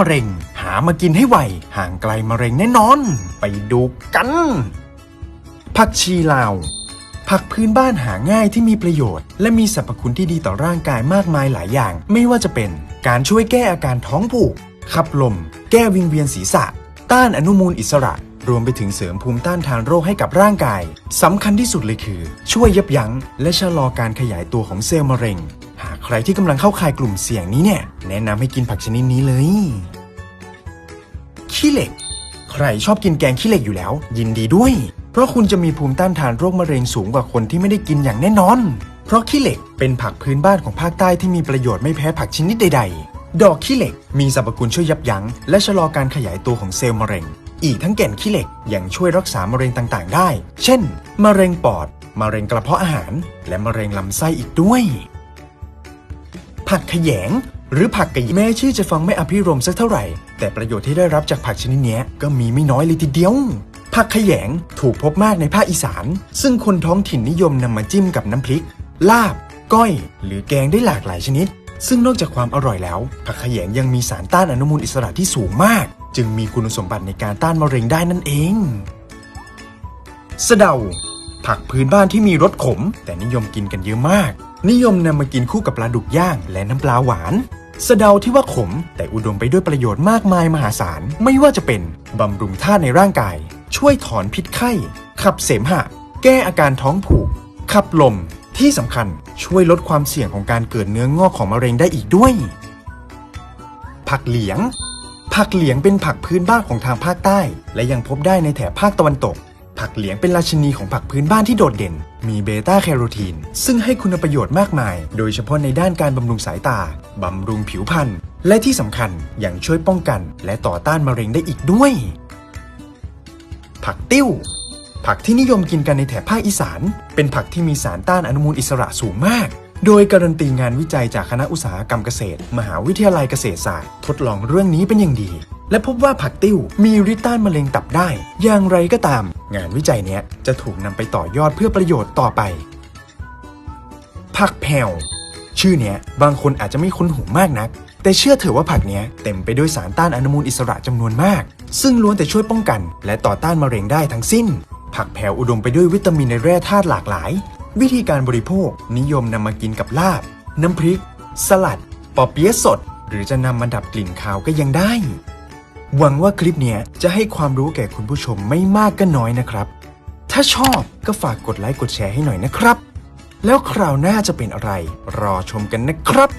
มะเร็ง หามากินให้ไว ห่างไกลมะเร็งแน่นอน ไปดูกัน ผักชีลาว ผักพื้นบ้านหาง่ายที่มีประโยชน์ และมีสรรพคุณที่ดีต่อร่างกายมากมายหลายอย่าง ไม่ว่าจะเป็น การช่วยแก้อาการท้องผูก ขับลม แก้วิงเวียนศีรษะ ต้านอนุมูลอิสระ รวมไปถึงเสริมภูมิต้านทานโรคให้กับร่างกายสำคัญที่สุดเลยคือ ช่วยยับยั้งและชะลอการขยายตัวของเซลล์มะเร็ง ใครที่กำลังเข้าข่ายกลุ่มเสี่ยงนี้เนี่ย แนะนำให้กินผักชนิดนี้เลย ขี้เหล็ก ใครชอบกินแกงขี้เหล็กอยู่แล้ว ยินดีด้วย เพราะคุณจะมีภูมิต้านทานโรคมะเร็งสูงกว่าคนที่ไม่ได้กินอย่างแน่นอน เพราะขี้เหล็กเป็นผักพื้นบ้านของภาคใต้ที่มีประโยชน์ไม่แพ้ผักชนิดใด ๆ ดอกขี้เหล็ก มีสรรพคุณช่วยยับยั้งและชะลอการขยายตัวของเซลล์มะเร็ง อีกทั้งแก่นขี้เหล็กยังช่วยรักษามะเร็งต่างๆ ได้ เช่น มะเร็งปอด มะเร็งกระเพาะอาหาร และมะเร็งลำไส้อีกด้วย ผักขยง หรือผักกะหยีแม้ชื่อจะฟังไม่อภิรมสักเท่าไหร่ แต่ประโยชน์ที่ได้รับจากผักชนิดนี้ก็มีไม่น้อยเลยทีเดียวผักขยงถูกพบมากในภาคอีสาน ซึ่งคนท้องถิ่นนิยมนำมาจิ้มกับน้ำพริก ลาบ ก้อย หรือแกงได้หลากหลายชนิด ซึ่งนอกจากความอร่อยแล้ว ผักขยงยังมีสารต้านอนุมูลอิสระที่สูงมาก จึงมีคุณสมบัติในการต้านมะเร็งได้นั่นเองสะเดา ผักพื้นบ้านที่มีรสขม แต่นิยมกินกันเยอะมาก นิยมนำมากินคู่กับปลาดุกย่างและน้ำปลาหวานสะเดาที่ว่าขม แต่อุดมไปด้วยประโยชน์มากมายมหาศาล ไม่ว่าจะเป็น บำรุงธาตุในร่างกาย ช่วยถอนพิษไข้ ขับเสมหะ แก้อาการท้องผูก ขับลม ที่สำคัญช่วยลดความเสี่ยงของการเกิดเนื้องอกของมะเร็งได้อีกด้วย ผักเหลียง ผักเหลียงเป็นผักพื้นบ้านของทางภาคใต้ และยังพบได้ในแถบภาคตะวันตก ผักเหลียงเป็นราชินีของผักพื้นบ้านที่โดดเด่น มีเบต้าแคโรทีน ซึ่งให้คุณประโยชน์มากมาย โดยเฉพาะในด้านการบำรุงสายตา บำรุงผิวพรรณ และที่สำคัญยังช่วยป้องกัน และต่อต้านมะเร็งได้อีกด้วย ผักติ้ว ผักที่นิยมกินกันในแถบภาคอีสาน เป็นผักที่มีสารต้านอนุมูลอิสระสูงมากโดยการันตีงานวิจัยจากคณะอุตสาหกรรมเกษตร มหาวิทยาลัยเกษตรศาสตร์ ทดลองเรื่องนี้เป็นอย่างดี และพบว่าผักติ้วมีฤทธิ์ต้านมะเร็งตับได้ อย่างไรก็ตาม งานวิจัยเนี้ยจะถูกนำไปต่อยอดเพื่อประโยชน์ต่อไป ผักแผ่วชื่อเนี้ยบางคนอาจจะไม่คุ้นหูมากนัก แต่เชื่อเถอะว่าผักเนี้ยเต็มไปด้วยสารต้านอนุมูลอิสระจำนวนมาก ซึ่งล้วนแต่ช่วยป้องกัน และต่อต้านมะเร็งได้ทั้งสิ้น ผักแผ่วอุดมไปด้วยวิตามินในแร่ธาตุหลากหลาย วิธีการบริโภค นิยมนำมากินกับลาบ น้ำพริก สลัด ปอเปี๊ยะสด หรือจะนำมาดับกลิ่นคาวก็ยังได้ หวังว่าคลิปเนี้ยจะให้ความรู้แก่คุณผู้ชมไม่มากก็น้อยนะครับ ถ้าชอบก็ฝากกดไลค์กดแชร์ให้หน่อยนะครับ แล้วคราวหน้าจะเป็นอะไร รอชมกันนะครับ